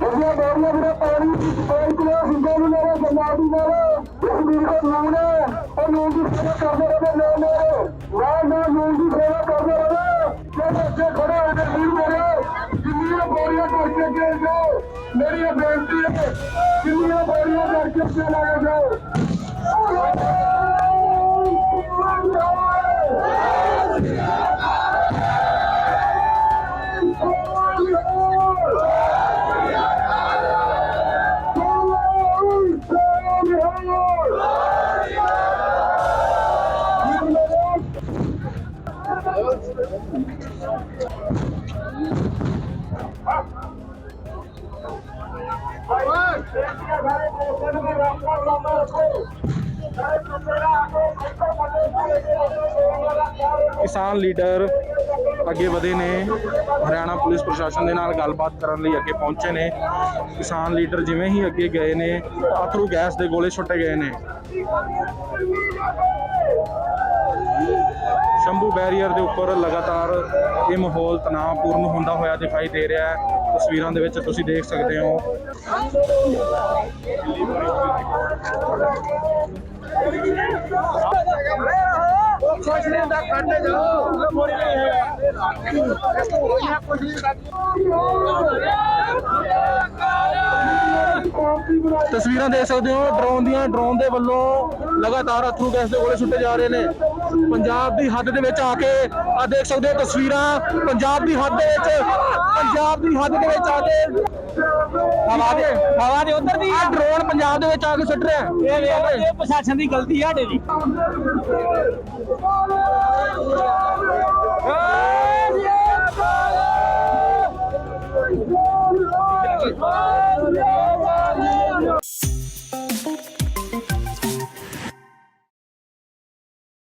ਜਿਹੜੀਆਂ ਬੋਰੀਆਂ ਵੀਰੇ, ਪਾਣੀ ਪਾਣੀ ਕਿਲੋ ਸਿੰਗਾਂ ਨੂੰ ਮੇਰੇ ਪੰਜਾਬ ਦੀ ਨਾਲ, ਇਸ ਵੀਰ ਕੋ ਨੂਨ ਹੈ ਉਹ ਨੂਨ ਦੀ ਸੇਵਾ ਕਰਦੇ ਰਹੇ ਨੇ ਮੇਰੇ ਨਾ ਨਾਲ ਨੂਨ ਦੀ ਸੇਵਾ ਕਰਦੇ ਰਹੇ। ਜੇ ਬੱਚੇ ਖੜੇ ਹੋ ਕੇ ਵੀਰ ਮੇਰੇ। ਜਿੰਨੀਆਂ ਬੋਰੀਆਂ ਕਰਕੇ ਅੱਗੇ ਜਾਓ ਮੇਰੀ ਇਹ ਬੇਨਤੀ ਹੈ ਜਿੰਨੀਆਂ ਬੋਰੀਆਂ ਕਰਕੇ ਅੱਗੇ ਲੈ ਕੇ ਕਿਸਾਨ ਲੀਡਰ ਅੱਗੇ ਵਧੇ ਨੇ। ਹਰਿਆਣਾ ਪੁਲਿਸ ਪ੍ਰਸ਼ਾਸਨ ਦੇ ਨਾਲ ਗੱਲਬਾਤ ਕਰਨ ਲਈ ਅੱਗੇ ਪਹੁੰਚੇ ਨੇ। ਕਿਸਾਨ ਲੀਡਰ ਜਿਵੇਂ ਹੀ ਅੱਗੇ ਗਏ ਨੇ ਅਥਰੂ ਗੈਸ ਦੇ ਗੋਲੇ ਛੁੱਟੇ ਗਏ ਨੇ। ਸ਼ੰਭੂ ਬੈਰੀਅਰ ਦੇ ਉੱਪਰ ਲਗਾਤਾਰ ਇਹ ਮਾਹੌਲ ਤਣਾਅਪੂਰਨ ਹੁੰਦਾ ਹੋਇਆ ਦਿਖਾਈ ਦੇ ਰਿਹਾ ਹੈ। ਤਸਵੀਰਾਂ ਦੇ ਵਿੱਚ ਤੁਸੀਂ ਦੇਖ ਸਕਦੇ ਹੋ। ਤਸਵੀਰਾਂ ਦੇਖ ਸਕਦੇ ਹੋ, ਡਰੋਨ ਦੀਆਂ, ਡਰੋਨ ਦੇ ਵੱਲੋਂ ਲਗਾਤਾਰ ਅਥਰੂ ਗੈਸ ਦੇ ਗੋਲੇ ਸੁੱਟੇ ਜਾ ਰਹੇ ਨੇ। ਪੰਜਾਬ ਦੀ ਹੱਦ ਦੇ ਵਿੱਚ ਆ ਕੇ ਆ ਦੇਖ ਸਕਦੇ ਹੋ ਤਸਵੀਰਾਂ ਪੰਜਾਬ ਦੀ ਹੱਦ ਦੇ ਵਿੱਚ ਪੰਜਾਬ ਦੀ ਹੱਦ ਦੇ ਵਿੱਚ ਆ ਕੇ ਹਵਾ ਦੇ ਹਵਾ ਦੇ ਉਧਰ ਦੀ ਡਰੋਨ ਪੰਜਾਬ ਦੇ ਵਿੱਚ ਆ ਕੇ ਸੁੱਟ ਰਿਹਾ ਇਹ ਵੇਖ ਇਹ ਪ੍ਰਸ਼ਾਸਨ ਦੀ ਗਲਤੀ ਹੈ ਸਾਡੇ ਦੀ। Oh,